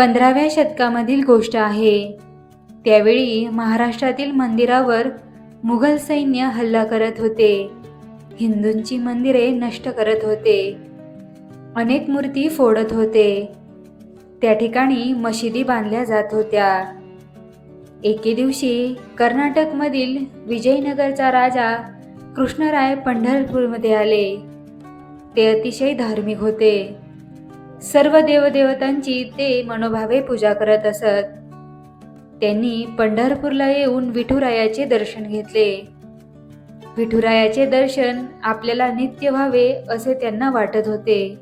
पंधराव्या शतकामधील गोष्ट आहे. त्यावेळी महाराष्ट्रातील मंदिरावर मुघल सैन्य हल्ला करत होते. हिंदूंची मंदिरे नष्ट करत होते. अनेक मूर्ती फोडत होते. त्या ठिकाणी मशिदी बांधल्या जात होत्या. एके दिवशी कर्नाटकमधील विजयनगरचा राजा कृष्णराय पंढरपूरमध्ये आले. ते अतिशय धार्मिक होते. सर्व देवदेवतांची ते मनोभावे पूजा करत असत. त्यांनी पंढरपूरला येऊन विठुरायाचे दर्शन घेतले. विठुरायाचे दर्शन आपल्याला नित्य व्हावे असे त्यांना वाटत होते.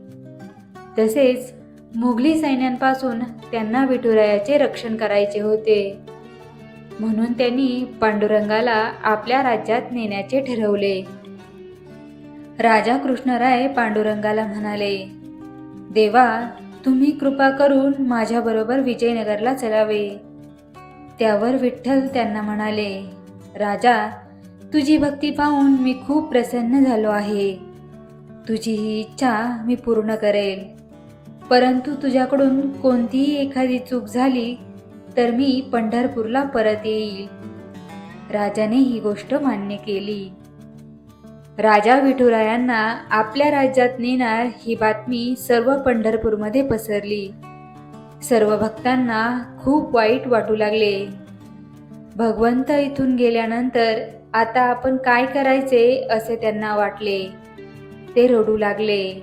तसेच मुघली सैन्यांपासून त्यांना विठुरायाचे रक्षण करायचे होते. म्हणून त्यांनी पांडुरंगाला आपल्या राज्यात नेण्याचे ठरवले. राजा कृष्णराय पांडुरंगाला म्हणाले देवा तुम्ही कृपा करून माझ्याबरोबर विजयनगरला चलावे. त्यावर विठ्ठल त्यांना म्हणाले राजा तुझी भक्ती पाहून मी खूप प्रसन्न झालो आहे. तुझी ही इच्छा मी पूर्ण करेल. परंतु तुझ्याकडून कोणतीही एखादी चूक झाली तर मी पंढरपूरला परत येईल. राजाने ही गोष्ट मान्य केली. राजा विठुरायांना आपल्या राज्यात नेणार ही बातमी सर्व पंढरपूरमध्ये पसरली. सर्व भक्तांना खूप वाईट वाटू लागले. भगवंत इथून गेल्यानंतर आता आपण काय करायचे असे त्यांना वाटले. ते रडू लागले.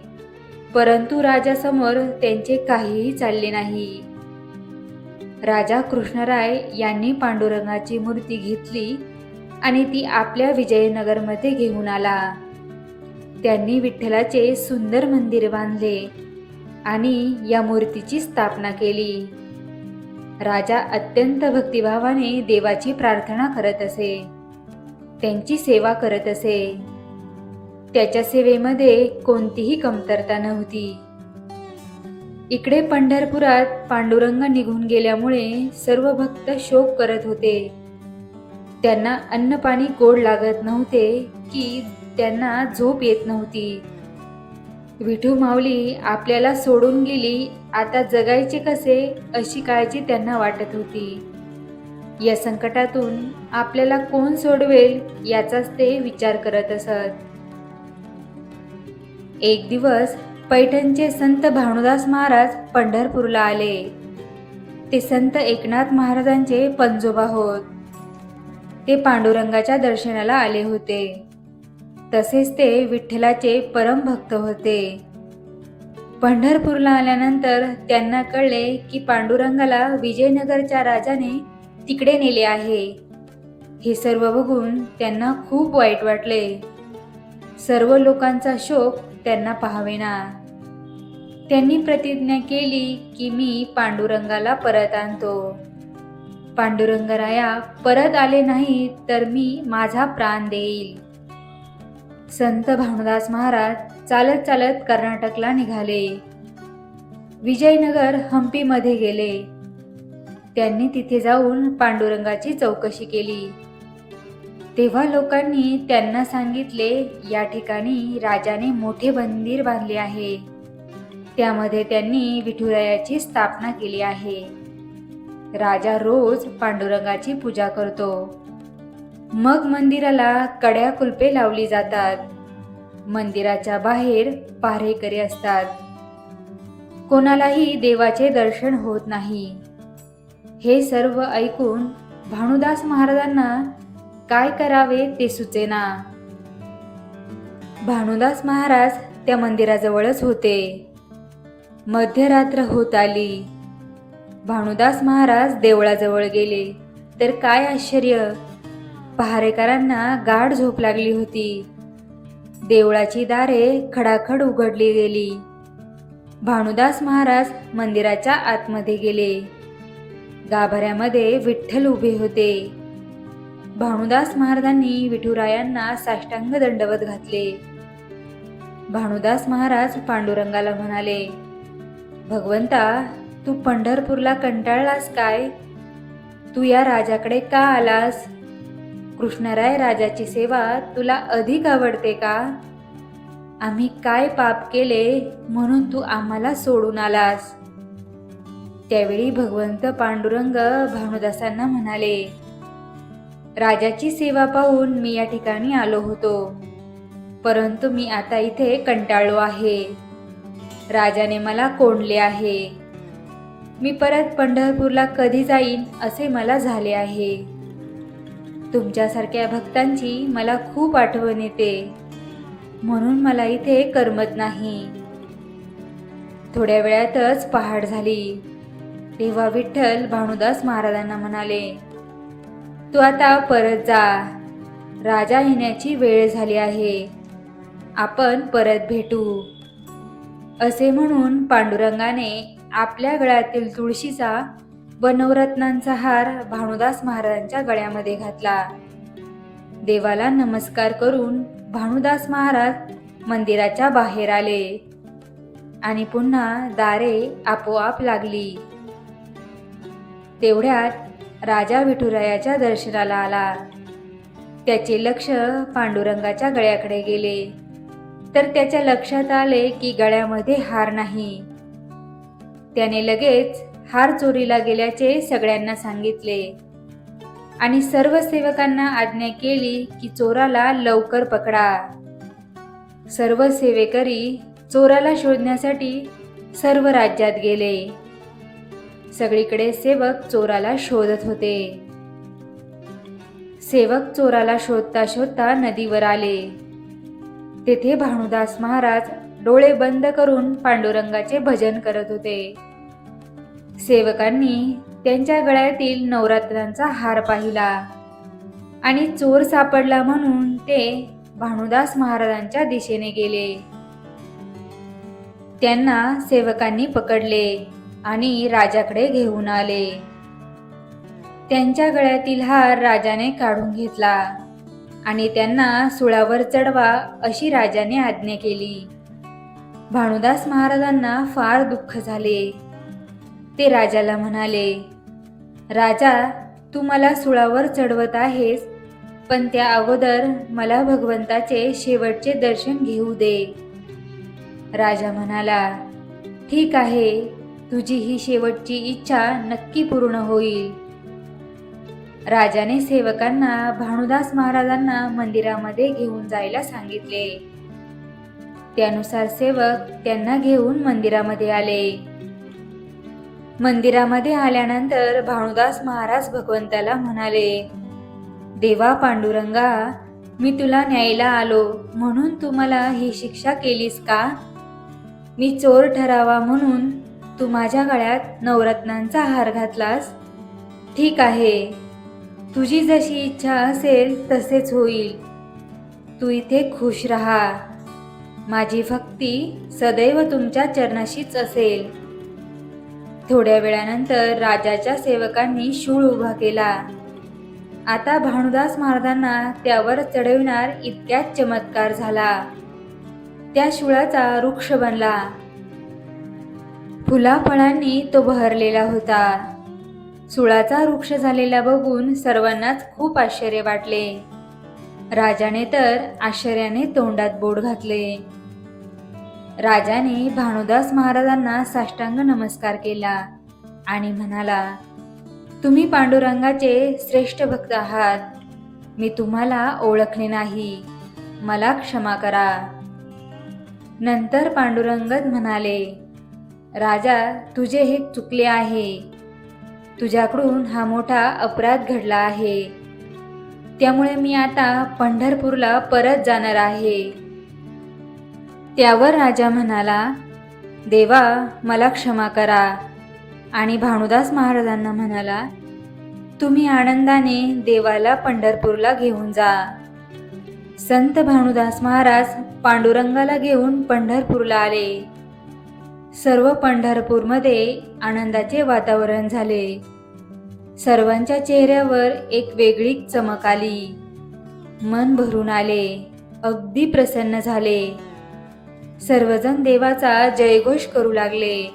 परंतु राजासमोर त्यांचे काहीही चालले नाही. राजा कृष्णराय यांनी पांडुरंगाची मूर्ती घेतली आणि ती आपल्या विजयनगरमध्ये घेऊन आला. त्यांनी विठ्ठलाचे सुंदर मंदिर बांधले आणि या मूर्तीची स्थापना केली. राजा अत्यंत भक्तिभावाने देवाची प्रार्थना करत असे त्यांची सेवा करत असे. त्याच्या सेवेमध्ये कोणतीही कमतरता नव्हती. इकडे पंढरपुरात पांडुरंग निघून गेल्यामुळे सर्व भक्त शोक करत होते. त्यांना अन्नपाणी गोड लागत नव्हते की त्यांना झोप येत नव्हती. विठू माऊली आपल्याला सोडून गेली आता जगायचे कसे अशी काळजी त्यांना वाटत होती. या संकटातून आपल्याला कोण सोडवेल याचाच ते विचार करत असत. एक दिवस पैठणचे संत भानुदास महाराज पंढरपूरला आले. ते संत एकनाथ महाराजांचे पंजोबा होत. ते पांडुरंगाच्या दर्शनाला आले होते. तसेच ते विठ्ठलाचे परमभक्त होते. पंढरपूरला आल्यानंतर त्यांना कळले की पांडुरंगाला विजयनगरच्या राजाने तिकडे नेले आहे. हे सर्व बघून त्यांना खूप वाईट वाटले. सर्व लोकांचा शोक त्यांना पाहावेना. त्यांनी प्रतिज्ञा केली की मी पांडुरंगाला परत आणतो. पांडुरंगराया परत आले नाही तर मी माझा प्राण देईल. संत भानुदास महाराज चालत चालत कर्नाटकला निघाले. विजयनगर हम्पीमध्ये गेले. त्यांनी तिथे जाऊन पांडुरंगाची चौकशी केली. तेव्हा लोकांनी त्यांना सांगितले या ठिकाणी राजाने मोठे मंदिर बांधले आहे. त्यामध्ये त्यांनी विठुरायाची स्थापना केली आहे. राजा रोज पांडुरंगाची पूजा करतो. मग मंदिराला कड्या कुलपे लावली जातात. मंदिराच्या बाहेर पारेकरी असतात. कोणालाही देवाचे दर्शन होत नाही. हे सर्व ऐकून भानुदास महाराजांना काय करावे ते सुचेना. भानुदास महाराज त्या मंदिराजवळच होते. मध्यरात्र होत आली. भानुदास महाराज देवळाजवळ गेले. तर काय आश्चर्य? पहारेकरांना गाढ झोप लागली होती. देवळाची दारे खडाखड उघडली गेली. भानुदास महाराज मंदिराच्या आतमध्ये गेले. गाभाऱ्यामध्ये विठ्ठल उभे होते. भानुदास महाराजांनी विठुरायांना साष्टांग दंडवत घातले. भानुदास महाराज पांडुरंगाला म्हणाले भगवंता तू पंढरपूरला कंटाळलास काय? तू या राजाकडे का आलास? कृष्णराय राजाची सेवा तुला अधिक आवडते का? आम्ही काय पाप केले म्हणून तू आम्हाला सोडून आलास? त्यावेळी भगवंत पांडुरंग भानुदासांना म्हणाले राजाची सेवा पाहून मी या ठिकाणी आलो होतो परंतु मी आता इथे कंटाळलो आहे. राजाने मला कोंडले आहे. मी परत पंढरपूरला कधी जाईन असे मला झाले आहे. तुमच्यासारख्या भक्तांची मला खूप आठवण येते. म्हणून मला इथे करमत नाही. थोड्या वेळातच पहाट झाली. तेव्हा विठ्ठल भानुदास महाराजांना म्हणाले तू आता परत जा. राजा येण्याची वेळ झाली आहे. आपण परत भेटू. असे म्हणून पांडुरंगाने आपल्या गळ्यातील तुळशीचा व नवरत्नांचा हार भानुदास महाराजांच्या गळ्यामध्ये घातला. देवाला नमस्कार करून भानुदास महाराज मंदिराच्या बाहेर आले आणि पुन्हा दारे आपोआप लागली. तेवढ्यात राजा विठुरायाच्या दर्शनाला आला. त्याचे लक्ष पांडुरंगाच्या गळ्याकडे गेले. तर त्याच्या लक्षात आले की गळ्यामध्ये हार नाही. त्याने लगेच हार चोरीला गेल्याचे सगळ्यांना सांगितले. आणि सर्व सेवकांना आज्ञा केली की चोराला लवकर पकडा. सर्व सेवेकरी चोराला शोधण्यासाठी सर्व राज्यात गेले. सगळीकडे सेवक चोराला शोधत होते. सेवक चोराला शोधता शोधता नदीवर आले. तेथे भानुदास महाराज डोळे बंद करून पांडुरंगाचे भजन करत होते. सेवकांनी त्यांच्या गळ्यातील नवरात्रांचा हार पाहिला आणि चोर सापडला म्हणून ते भानुदास महाराजांच्या दिशेने गेले. त्यांना सेवकांनी पकडले आणि राजाकडे घेऊन आले. त्यांच्या गळ्यातील हार राजाने काढून घेतला आणि त्यांना सुळावर चढवा अशी राजाने आज्ञा केली. भानुदास महाराजांना फार दुःख झाले. ते राजाला म्हणाले राजा तू मला सुळावर चढवत आहेस पण त्या अगोदर मला भगवंताचे शेवटचे दर्शन घेऊ दे. राजा म्हणाला ठीक आहे तुझी ही शेवटची इच्छा नक्की पूर्ण होईल. राजाने सेवकांना भानुदास महाराजांना मंदिरामध्ये घेऊन जायला सांगितले. त्यानुसार सेवक त्यांना घेऊन मंदिरामध्ये आले. मंदिरामध्ये आल्यानंतर भानुदास महाराज भगवंताला म्हणाले देवा पांडुरंगा मी तुला न्यायला आलो म्हणून तू मला ही शिक्षा केलीस का? मी चोर ठरावा म्हणून तू माझ्या गळ्यात नवरत्नांचा हार घातलास. ठीक आहे तुझी जशी इच्छा असेल तसेच होईल. तू इथे खुश राहा. माझी भक्ती सदैव तुमच्या चरणाशीच असेल. थोड्या वेळानंतर राजाच्या सेवकांनी शूळ उभा केला. आता भानुदास महाराजांना त्यावर चढविणार इतक्याच चमत्कार झाला. त्या शुळाचा वृक्ष बनला. फुलाफळांनी तो बहरलेला होता. सुळाचा वृक्ष झालेला बघून सर्वांनाच खूप आश्चर्य वाटले. राजाने तर आश्चर्याने तोंडात बोट घातले. राजाने भानुदास महाराजांना साष्टांग नमस्कार केला आणि म्हणाला तुम्ही पांडुरंगाचे श्रेष्ठ भक्त आहात. मी तुम्हाला ओळखले नाही. मला क्षमा करा. नंतर पांडुरंगत म्हणाले राजा तुझे हे चुकले आहे. तुझ्याकडून हा मोठा अपराध घडला आहे. त्यामुळे मी आता पंढरपूरला परत जाणार आहे. त्यावर राजा म्हणाला देवा मला क्षमा करा. आणि भानुदास महाराजांना म्हणाला तुम्ही आनंदाने देवाला पंढरपूरला घेऊन जा. संत भानुदास महाराज पांडुरंगाला घेऊन पंढरपूरला आले. सर्व पंढरपूरमध्ये आनंदाचे वातावरण झाले. सर्वांच्या चेहऱ्यावर एक वेगळी चमक आली. मन भरून आले. अगदी प्रसन्न झाले. सर्वजण देवाचा जयघोष करू लागले.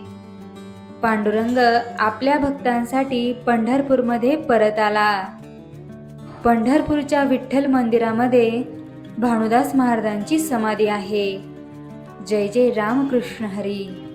पांडुरंग आपल्या भक्तांसाठी पंढरपूरमध्ये परत आला. पंढरपूरच्या विठ्ठल मंदिरामध्ये भानुदास महाराजांची समाधी आहे. जय जय रामकृष्ण हरी.